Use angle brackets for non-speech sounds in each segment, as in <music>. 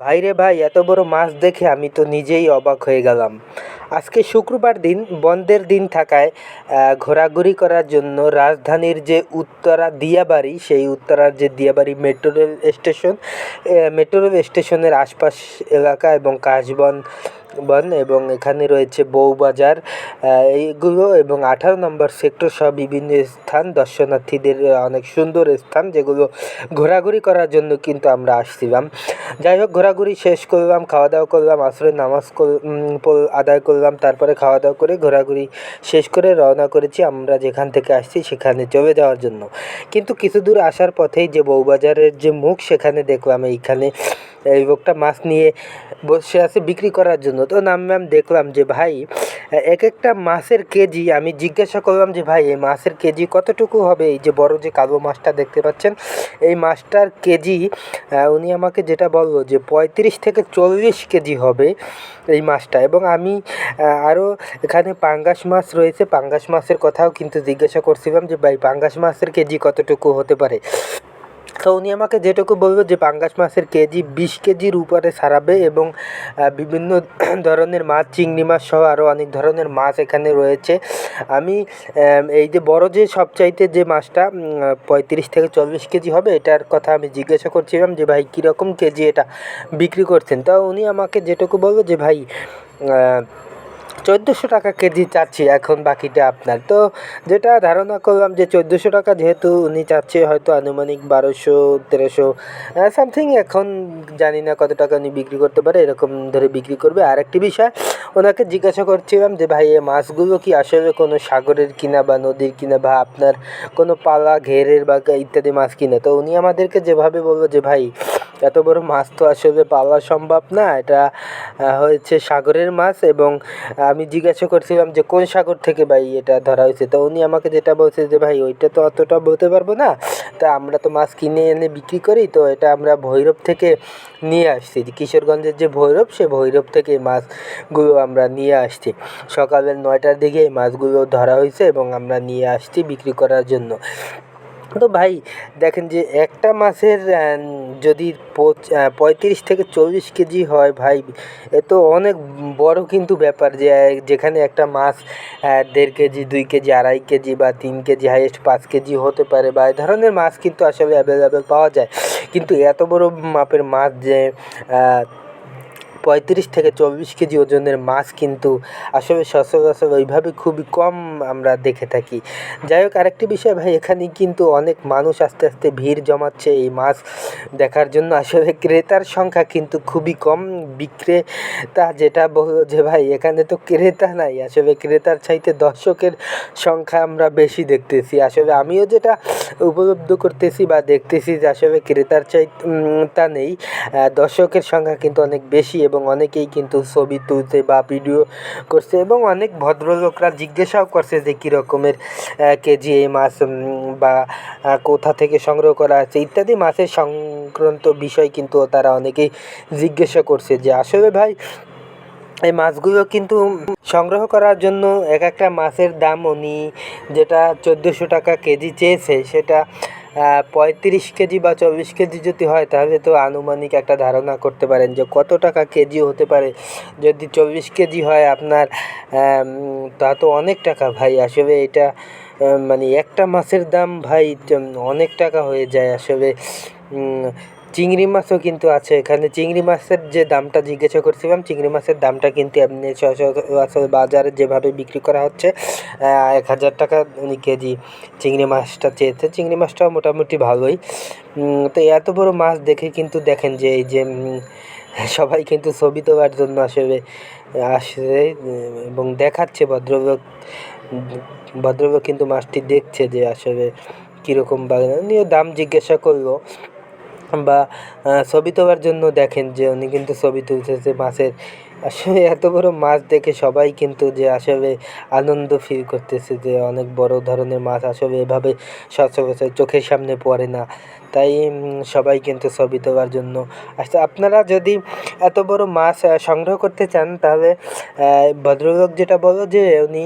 ভাইরে ভাই, এত বড় মাছ দেখে আমি তো নিজেই অবাক হয়ে গেলাম। আজকে শুক্রবার দিন, বন্ধের দিন থাকায় ঘোরাঘুরি করার জন্য রাজধানীর যে উত্তরা দিয়াবাড়ি, সেই উত্তরার যে Diabari metro rail station metro rail স্টেশনের আশপাশ এলাকা এবং কাশবন বন এবং এখানে রয়েছে বউবাজার এইগুলো এবং আঠারো নম্বর সেক্টর সহ বিভিন্ন স্থান, দর্শনার্থীদের অনেক সুন্দর স্থান যেগুলো ঘোরাঘুরি করার জন্য কিন্তু আমরা আসছিলাম। যাই হোক, ঘোরাঘুরি শেষ করলাম, খাওয়া দাওয়া করলাম, আসরে নামাজ আদায় করলাম, তারপরে খাওয়া দাওয়া করে ঘোরাঘুরি শেষ করে রওনা করেছি। আমরা যেখান থেকে আসছি সেখানে চলে যাওয়ার জন্য। কিন্তু কিছু দূর আসার পথেই যে বউবাজারের যে মুখ, সেখানে দেখলাম এইখানে এই লোকটা মাছ নিয়ে বসে আছে বিক্রি করার জন্য। তো নামলাম দেখলাম যে ভাই, এক একটা মাছের কেজি আমি জিজ্ঞাসা করলাম যে ভাই, এই মাছের কেজি কতটুকু হবে? এই যে বড় যে কালো মাছটা দেখতে পাচ্ছেন, এই মাছটার কেজি উনি আমাকে যেটা বলল যে পঁয়ত্রিশ থেকে চল্লিশ কেজি হবে এই মাছটা। এবং আমি আরও এখানে পাঙ্গাস মাছ রয়েছে, পাঙ্গাস মাছের কথাও কিন্তু জিজ্ঞাসা করছিলাম যে ভাই, পাঙ্গাস মাছের কেজি কতটুকু হতে পারে? তো উনি আমাকে যেটুকু বলল যে পাঙ্গাস মাছের কেজি বিশ কেজির উপরে ছাড়াবে এবং বিভিন্ন <clears throat> ধরনের মাছ, চিংড়ি মাছ সহ আরও অনেক ধরনের মাছ এখানে রয়েছে। আমি এই যে বড় যে সবচাইতে যে মাছটা পঁয়ত্রিশ থেকে চল্লিশ কেজি হবে, এটার কথা আমি জিজ্ঞাসা করছিলাম যে ভাই কীরকম কেজি এটা বিক্রি করছেন? তো উনি আমাকে যেটুকু বলল যে ভাই চোদ্দোশো টাকা কেজি চাচ্ছি, এখন বাকিটা আপনার। তো যেটা ধারণা করলাম যে চোদ্দোশো টাকা যেহেতু উনি চাচ্ছে, হয়তো আনুমানিক বারোশো, তেরোশো সামথিং এখন জানি না কত টাকা উনি বিক্রি করতে পারে, এরকম ধরে বিক্রি করবে। আর একটি বিষয়, ওনাকে জিজ্ঞাসা করছিলাম যে, ভাই, এই মাছগুলো কি আসলে কোনো সাগরের কিনা বা নদীর কিনা বা আপনার কোনো পালা, ঘেরের বা ইত্যাদি মাছ কিনা? তো উনি আমাদেরকে যেভাবে বলল যে, ভাই, এত বড় মাছ তো আসলে পাওয়া সম্ভব না। এটা হয়েছে সাগরের মাছ এবং আমি জিজ্ঞাসা করছিলাম যে কোন সাগর থেকে ভাই এটা ধরা হয়েছে? তো উনি আমাকে যেটা বলছে যে, ভাই, ওইটা তো অতটা বলতে পারব না। তা আমরা তো মাছ কিনে এনে বিক্রি করি, তো এটা আমরা ভৈরব থেকে নিয়ে আসছি। কিশোরগঞ্জের যে ভৈরব, সে ভৈরব থেকে মাছগুলো আমরা নিয়ে আসছি। সকালের নয়টার দিকে মাছগুলো ধরা হয়েছে এবং আমরা নিয়ে আসছি বিক্রি করার জন্য। তো ভাই, দেখেন যে একটা মাছের যদি পঁয়ত্রিশ থেকে চল্লিশ কেজি হয় ভাই, এ তো অনেক বড় কিন্তু ব্যাপার যে, যেখানে একটা মাছ দেড় কেজি, দুই কেজি, আড়াই কেজি বা তিন কেজি, হাইয়েস্ট পাঁচ কেজি হতে পারে বা এ ধরনের মাছ কিন্তু আসলে অ্যাভেলেবেল পাওয়া যায়। কিন্তু এত বড় মাপের মাছ যে পঁয়ত্রিশ থেকে চব্বিশ কেজি ওজনের মাছ কিন্তু আসলে সচরাচর ওইভাবে খুবই কম আমরা দেখে থাকি। যাই হোক, আরেকটি বিষয় ভাই, এখানে কিন্তু অনেক মানুষ আস্তে আস্তে ভিড় জমাচ্ছে এই মাছ দেখার জন্য। আসলে ক্রেতার সংখ্যা কিন্তু খুবই কম। বিক্রেতা যেটা যে ভাই, এখানে তো ক্রেতা নাই। আসলে ক্রেতার চাইতে দর্শকের সংখ্যা আমরা বেশি দেখতেছি। আসলে আমিও যেটা উপলব্ধ করতেছি বা দেখতেছি যে আসলে ক্রেতার চাই তা নেই। দর্শকের সংখ্যা কিন্তু অনেক বেশি এবং অনেকেই কিন্তু ছবি তুলছে বা ভিডিও করছে এবং অনেক ভদ্রলোকরা জিজ্ঞাসাও করছে যে কী রকমের কেজি এই মাছ বা কোথা থেকে সংগ্রহ করা আছে ইত্যাদি মাছের সংক্রান্ত বিষয় কিন্তু তারা অনেকেই জিজ্ঞাসা করছে যে আসলে ভাই, এই মাছগুলো কিন্তু সংগ্রহ করার জন্য এক একটা মাছের দাম উনি যেটা চোদ্দোশো টাকা কেজি চেয়েছে সেটা পঁয়ত্রিশ কেজি বা চব্বিশ কেজি যদি হয়, তাহলে তো আনুমানিক একটা ধারণা করতে পারেন যে কত টাকা কেজি হতে পারে। যদি চব্বিশ কেজি হয় আপনার তা তো অনেক টাকা ভাই। আসলে এটা মানে একটা মাছের দাম ভাই অনেক টাকা হয়ে যায় আসলে। চিংড়ি মাছও কিন্তু আছে এখানে। চিংড়ি মাছের যে দামটা জিজ্ঞাসা করছিলাম, চিংড়ি মাছের দামটা কিন্তু এমনি সচরাচর বাজারে যেভাবে বিক্রি করা হচ্ছে এক হাজার টাকা উনি কেজি চিংড়ি মাছটা চেয়েছে। চিংড়ি মাছটাও মোটামুটি ভালোই। তো এত বড় মাছ দেখে কিন্তু দেখেন যে এই যে সবাই কিন্তু ছবি তোলার জন্য আসলে আসছে এবং দেখাচ্ছে ভদ্রলোক ভদ্রলোক কিন্তু মাছটি দেখছে যে আসলে কীরকম বাগান নিয়ে দাম জিজ্ঞাসা করল। বা ছবি তোলার জন্য দেখেন যে উনি কিন্তু ছবি তুলতেছে মাছের। আসলে এত বড় মাছ দেখে সবাই কিন্তু যে আসলে আনন্দ ফিল করতেছে যে অনেক বড় ধরনের মাছ আসলে এভাবে সচরাচর চোখের সামনে পড়ে না। তাই সবাই কিন্তু ছবি তোলার জন্য আচ্ছা আপনারা যদি এত বড় মাছ সংগ্রহ করতে চান তাহলে ভদ্রলোক যেটা বলো যে উনি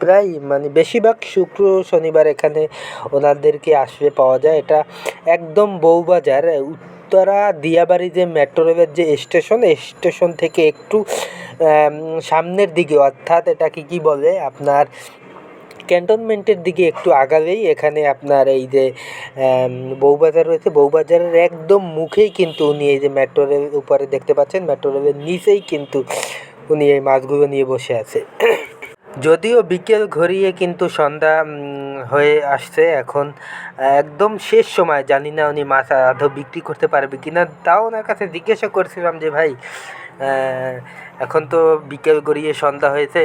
প্রায় মানে বেশিরভাগ শুক্র শনিবার এখানে ওনাদেরকে আসলে পাওয়া যায়। এটা একদম বউবাজার, উত্তরা দিয়াবাড়ি যে মেট্রো রেলের যে স্টেশন স্টেশন থেকে একটু সামনের দিকে, অর্থাৎ এটাকে কি বলে? আপনার ক্যান্টনমেন্টের দিকে একটু আগালেই এখানে আপনার এই যে বউবাজার রয়েছে। বউবাজারের একদম মুখেই কিন্তু উনি এই যে মেট্রো রেল উপরে দেখতে পাচ্ছেন। মেট্রো রেলের নিচেই কিন্তু উনি এই মাছগুলো নিয়ে বসে আছে। যদিও বিকেল ঘড়িয়ে কিন্তু সন্ধ্যা হয়ে আসছে এখন। একদম শেষ সময়, জানি না উনি মাছ আদৌ বিক্রি করতে পারবে কি না তাও ওনার কাছে জিজ্ঞাসা করছিলাম যে, ভাই এখন তো বিকেল গড়িয়ে সন্ধ্যা হয়েছে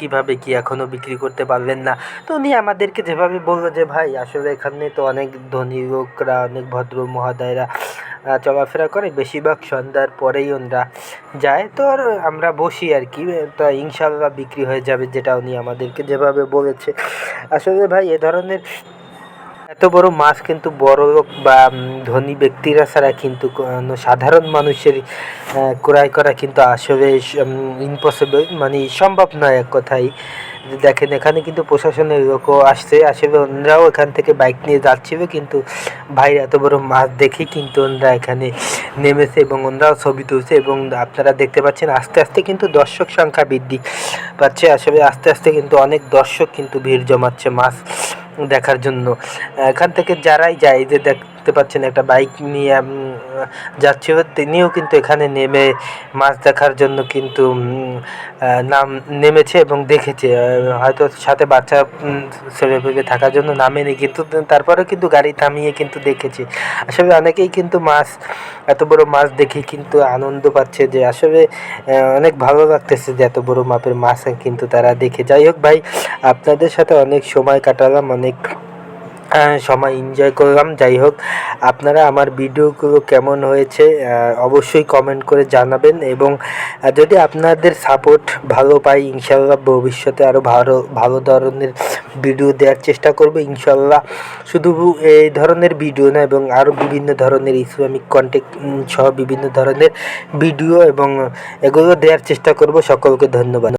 কীভাবে কি এখনও বিক্রি করতে পারলেন না? তো উনি আমাদেরকে যেভাবে বলল যে, ভাই, আসলে এখানে তো অনেক ধনী লোকরা, অনেক ভদ্র মহোদয়রা চলাফেরা করে। বেশিরভাগ সন্ধ্যার পরেই ওনারা যায়, তো আর আমরা বসি আর কি। তা ইনশাল্লাহ বিক্রি হয়ে যাবে যেটা উনি আমাদেরকে যেভাবে বলেছে। আসলে ভাই, এ ধরনের এত বড় মাছ কিন্তু বড় লোক বা ধনী ব্যক্তিরা ছাড়া কিন্তু সাধারণ মানুষের ক্রয় করা কিন্তু আসলে ইম্পসিবল মানে সম্ভব নয় এক কথায়। যে দেখেন, এখানে কিন্তু প্রশাসনের লোকও আসছে। আসলে ওনারাও এখান থেকে বাইক নিয়ে যাচ্ছিল, কিন্তু ভাই এত বড় মাছ দেখেই কিন্তু ওনারা এখানে নেমেছে এবং ওনারাও ছবি তুলছে এবং আপনারা দেখতে পাচ্ছেন, আস্তে আস্তে কিন্তু দর্শক সংখ্যা বৃদ্ধি পাচ্ছে। আসলে আস্তে আস্তে কিন্তু অনেক দর্শক কিন্তু ভিড় জমাচ্ছে মাছ দেখার জন্য। এখান থেকে যারাই যায়, যে দেখতে পাচ্ছেন একটা বাইক নিয়ে যাচ্ছে। তিনিও কিন্তু এখানে নেমে মাছ দেখার জন্য কিন্তু নাম, নেমেছে এবং দেখেছে। হয়তো সাথে বাচ্চা ছেলেপেলে থাকার জন্য নামেনি, কিন্তু তারপরে কিন্তু গাড়ি থামিয়ে কিন্তু দেখেছে। আসলে অনেকেই কিন্তু মাছ, এত বড় মাছ দেখে কিন্তু আনন্দ পাচ্ছে যে আসলে অনেক ভালো লাগতেছে যে এত বড় মাপের মাছ কিন্তু তারা দেখে। যাই হোক ভাই, আপনাদের সাথে অনেক সময় কাটালাম, অনেক সময় এনজয় করলাম। যাই হোক, আপনারা আমার ভিডিওগুলো কেমন হয়েছে অবশ্যই কমেন্ট করে জানাবেন এবং যদি আপনাদের সাপোর্ট ভালো পাই ইনশাল্লাহ ভবিষ্যতে আরও ভালো ভালো ধরনের ভিডিও দেওয়ার চেষ্টা করব ইনশাল্লাহ শুধু এই ধরনের ভিডিও না, এবং আরও বিভিন্ন ধরনের ইসলামিক কন্টেক্ট সহ বিভিন্ন ধরনের ভিডিও এবং এগুলো দেওয়ার চেষ্টা করব। সকলকে ধন্যবাদ।